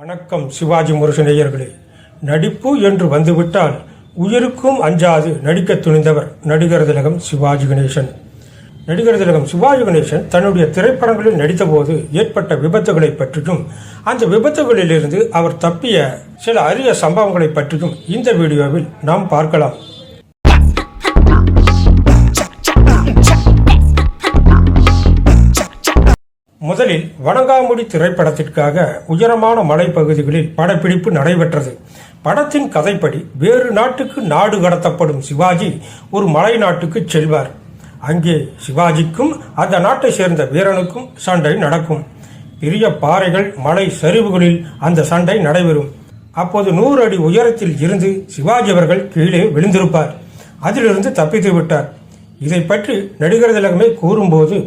வணக்கம் சிவாஜி முருகன் நடிப்பு என்று வந்துவிட்டால் உயிருக்கும் அஞ்சாது நடிக்க துணிந்தவர் நடிகர் திலகம் சிவாஜி கணேசன். நடிகர் திலகம் சிவாஜி கணேசன் தன்னுடைய திரைப்படங்களில் நடித்தபோது ஏற்பட்ட விபத்துகளை பற்றியும் அந்த விபத்துகளிலிருந்து அவர் தப்பிய சில அரிய சம்பவங்களை பற்றியும் இந்த வீடியோவில் நாம் பார்க்கலாம். முதலில் வணங்காமுடி திரைப்படத்திற்காக உயரமான மலைப்பகுதிகளில் படப்பிடிப்பு நடைபெற்றது. படத்தின் கதைப்படி வேறு நாட்டுக்கு நாடு கடத்தப்படும் சிவாஜி ஒரு மலை நாட்டுக்கு செல்வார். அங்கே சிவாஜிக்கும் அந்த நாட்டை சேர்ந்த வீரனுக்கும் சண்டை நடக்கும். பெரிய பாறைகள் மலை சரிவுகளில் அந்த சண்டை நடைபெறும். அப்போது நூறு அடி உயரத்தில் இருந்து சிவாஜி அவர்கள் கீழே விழுந்திருப்பார். அதிலிருந்து தப்பித்து விட்டார். இதை பற்றி நடிகர் திலகமே கூறும்போது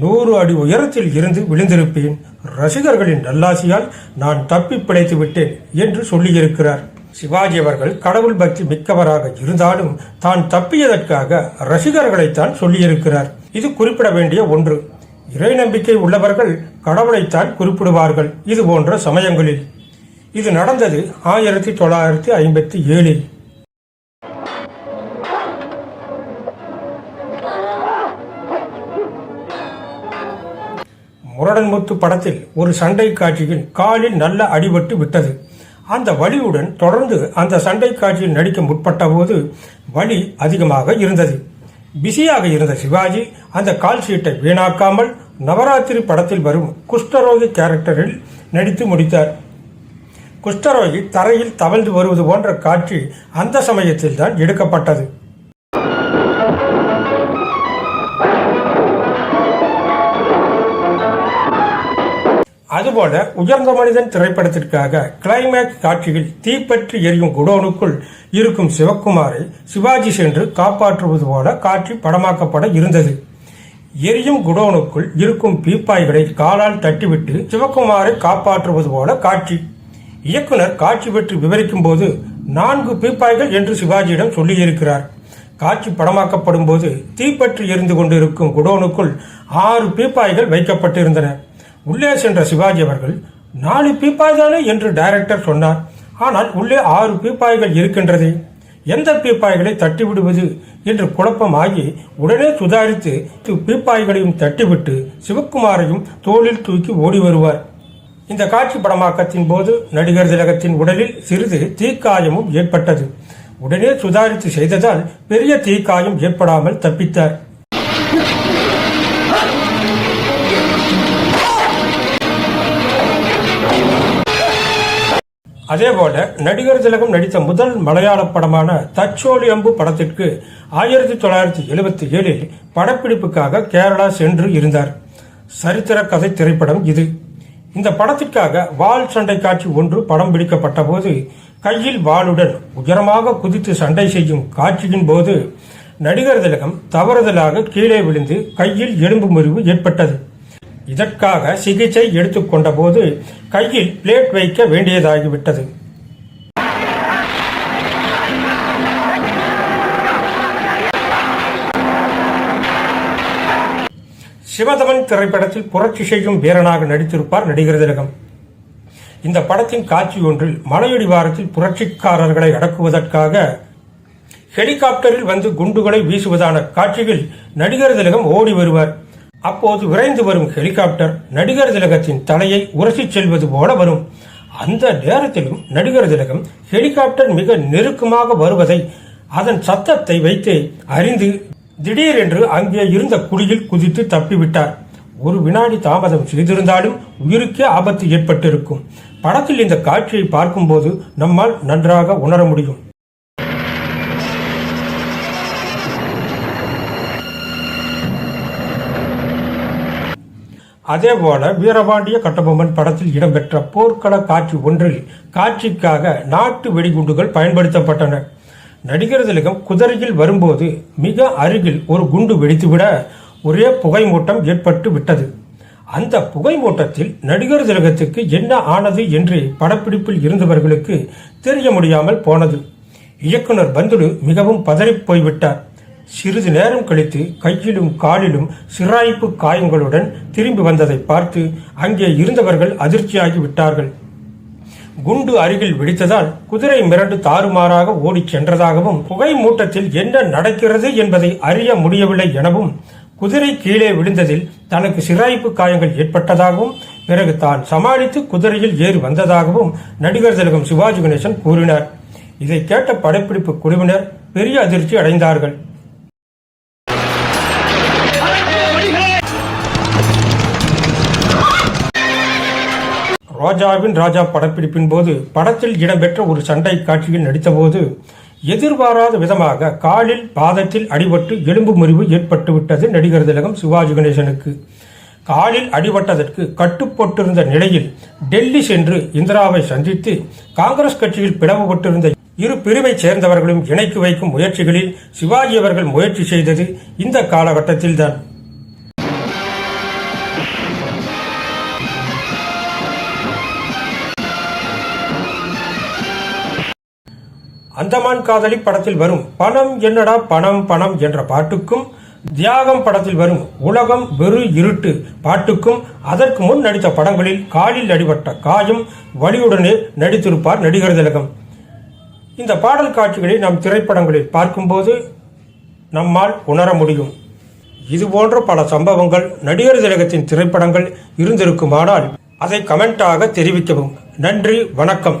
நூறு அடி உயரத்தில் இருந்து விழுந்திருப்பேன். ரசிகர்களின் நல்லாசியால் நான் தப்பி பிழைத்து விட்டேன் என்று சொல்லியிருக்கிறார். சிவாஜி அவர்கள் கடவுள் பக்தி மிக்கவராக இருந்தாலும் தான் தப்பியதற்காக ரசிகர்களைத்தான் சொல்லியிருக்கிறார். இது குறிப்பிட வேண்டிய ஒன்று. இறை நம்பிக்கை உள்ளவர்கள் கடவுளைத்தான் குறிப்பிடுவார்கள். இது போன்ற சமயங்களில். இது நடந்தது ஆயிரத்தி தொள்ளாயிரத்தி ஐம்பத்தி ஏழில். முரடன்முத்து படத்தில் ஒரு சண்டை காட்சியில் காலில் நல்ல அடிபட்டு விட்டது. அந்த வலியுடன் தொடர்ந்து அந்த சண்டை காட்சியில் நடிக்க முற்பட்ட போது வலி அதிகமாக இருந்தது. பிஸியாக இருந்த சிவாஜி அந்த கால் ஷீட்டை வீணாக்காமல் நவராத்திரி படத்தில் வரும் குஷ்டரோகி கேரக்டரில் நடித்து முடித்தார். குஷ்டரோகி தரையில் தவழ்ந்து வருவது போன்ற காட்சி அந்த சமயத்தில் தான் எடுக்கப்பட்டது. அதுபோல உயர்ந்த மனிதன் திரைப்படத்திற்காக கிளைமேக்ஸ் காட்சியில் தீப்பற்றி எரியும் குடோனுக்குள் இருக்கும் சிவக்குமாரை சிவாஜி சென்று காப்பாற்றுவது போல காட்சி படமாக்கப்பட இருந்தது. எரியும் குடோனுக்குள் இருக்கும் பீப்பாய்களை காலால் தட்டிவிட்டு சிவக்குமாரை காப்பாற்றுவது போல காட்சி. இயக்குனர் காட்சி பற்றி விவரிக்கும் போது நான்கு பீப்பாய்கள் என்று சிவாஜியிடம் சொல்லியிருக்கிறார். காட்சி படமாக்கப்படும் போது தீப்பற்றி எரிந்து கொண்டிருக்கும் குடோனுக்குள் ஆறு பீப்பாய்கள் வைக்கப்பட்டிருந்தன. உள்ளே சென்ற சிவாஜி அவர்கள் நாலு பீப்பாய் தானே என்று டைரக்டர் சொன்னார். ஆனால் உள்ளே ஆறு பீப்பாய்கள் இருக்கின்றதே. எந்த பீப்பாய்களை தட்டிவிடுவது? என்று குழப்பமாகி உடனே சுதாரித்து பீப்பாய்களையும் தட்டிவிட்டு சிவக்குமாரையும் தோளில் தூக்கி ஓடி வருவார். இந்த காட்சி படமாக்கத்தின் போது நடிகர் திலகத்தின் உடலில் சிறிது தீக்காயமும் ஏற்பட்டது. உடனே சுதாரித்து செய்ததால் பெரிய தீக்காயம் ஏற்படாமல் தப்பித்தார். அதேபோல நடிகர் திலகம் நடித்த முதல் மலையாள படமான தச்சோலி அம்பு படத்திற்கு ஆயிரத்தி தொள்ளாயிரத்தி எழுபத்தி ஏழில் படப்பிடிப்புக்காக கேரளா சென்று இருந்தார். சரித்திர கதை திரைப்படம் இது. இந்த படத்திற்காக வால் சண்டை காட்சி ஒன்று படம் பிடிக்கப்பட்ட போது கையில் வாளுடன் உயரமாக குதித்து சண்டை செய்யும் காட்சியின் போது நடிகர் திலகம் தவறுதலாக கீழே விழுந்து கையில் எலும்பு முறிவு ஏற்பட்டது. இதற்காக சிகிச்சை எடுத்துக்கொண்ட போது கையில் பிளேட் வைக்க வேண்டியதாகிவிட்டது. சிவதமன் திரைப்படத்தில் புரட்சி செய்யும் வீரனாக நடித்திருப்பார் நடிகர் திலகம் இந்த படத்தின் காட்சி ஒன்றில் மலையடிவாரத்தில் புரட்சிக்காரர்களை அடக்குவதற்காக ஹெலிகாப்டரில் வந்து குண்டுகளை வீசுவதான காட்சியில் நடிகர் திலகம் ஓடி வருவார். அப்போது விரைந்து வரும் ஹெலிகாப்டர் நடிகர் திலகத்தின் தலையை உரசிச் செல்வது போல வரும். அந்த நேரத்திலும் நடிகர் திலகம் ஹெலிகாப்டர் மிக நெருக்கமாக வருவதை அதன் சத்தத்தை வைத்து அறிந்து திடீரென்று அங்கே இருந்த குழியில் குதித்து தப்பிவிட்டார். ஒரு வினாடி தாமதம் செய்திருந்தாலும் உயிருக்கே ஆபத்து ஏற்பட்டிருக்கும். படத்தில் இந்த காட்சியை பார்க்கும்போது நம்மால் நன்றாக உணர முடியும். அதேபோல வீரபாண்டிய கட்டபொம்மன் படத்தில் இடம்பெற்ற போர்க்கள காட்சி ஒன்றில் காட்சிக்காக நாட்டு வெடிகுண்டுகள் பயன்படுத்தப்பட்டன. நடிகர் திலகம் குதிரையில் வரும்போது மிக அருகில் ஒரு குண்டு வெடித்துவிட ஒரே புகை மூட்டம் ஏற்பட்டு விட்டது. அந்த புகை மூட்டத்தில் நடிகர் திலகத்துக்கு என்ன ஆனது என்று படப்பிடிப்பில் இருந்தவர்களுக்கு தெரிய முடியாமல் போனது. இயக்குனர் பந்துலு மிகவும் பதறிப் போய்விட்டார். சிறிது நேரம் கழித்து கையிலும் காலிலும் சிராய்ப்பு காயங்களுடன் திரும்பி வந்ததை பார்த்து அங்கே இருந்தவர்கள் அதிர்ச்சியாகி விட்டார்கள். குண்டு அருகில் வெடித்ததால் குதிரை மிரண்டு தாறுமாறாக ஓடிச் சென்றதாகவும் புகை மூட்டத்தில் என்ன நடக்கிறது என்பதை அறிய முடியவில்லை எனவும் குதிரை கீழே விழுந்ததில் தனக்கு சிராய்ப்பு காயங்கள் ஏற்பட்டதாகவும் பிறகு தான் சமாளித்து குதிரையில் ஏறி வந்ததாகவும் நடிகர் திலகம் சிவாஜி கணேசன் கூறினார். இதை கேட்ட படப்பிடிப்பு குழுவினர் பெரிய அதிர்ச்சி அடைந்தார்கள். ரோஜாவின் ராஜா படப்பிடிப்பின் போது படத்தில் இடம்பெற்ற ஒரு சண்டை காட்சியில் நடித்தபோது எதிர்பாராத விதமாக காலில் பாதத்தில் அடிபட்டு எலும்பு முறிவு ஏற்பட்டுவிட்டது நடிகர் திலகம் சிவாஜி கணேசனுக்கு. காலில் அடிபட்டதற்கு கட்டுப்பட்டிருந்த நிலையில் டெல்லி சென்று இந்திராவை சந்தித்து காங்கிரஸ் கட்சியில் பிளவுபட்டிருந்த இரு பிரிவை சேர்ந்தவர்களும் இணைக்கு வைக்கும் முயற்சிகளில் சிவாஜி அவர்கள் முயற்சி செய்தது இந்த காலகட்டத்தில்தான். அந்தமான் காதலி படத்தில் வரும் பணம் என்னடா பணம் பணம் என்ற பாட்டுக்கும் தியாகம் படத்தில் வரும் உலகம் வெறு இருட்டு பாட்டுக்கும் அதற்கு முன் நடித்த படங்களில் காலில் அடிபட்ட காயம் வலியுடனே நடித்திருப்பார் நடிகர் திலகம். இந்த பாடல் காட்சிகளை நம் திரைப்படங்களில் பார்க்கும்போது நம்மால் உணர முடியும். இதுபோன்ற பல சம்பவங்கள் நடிகர் திலகத்தின் திரைப்படங்கள் இருந்திருக்குமானால் அதை கமெண்டாக தெரிவிக்கவும். நன்றி வணக்கம்.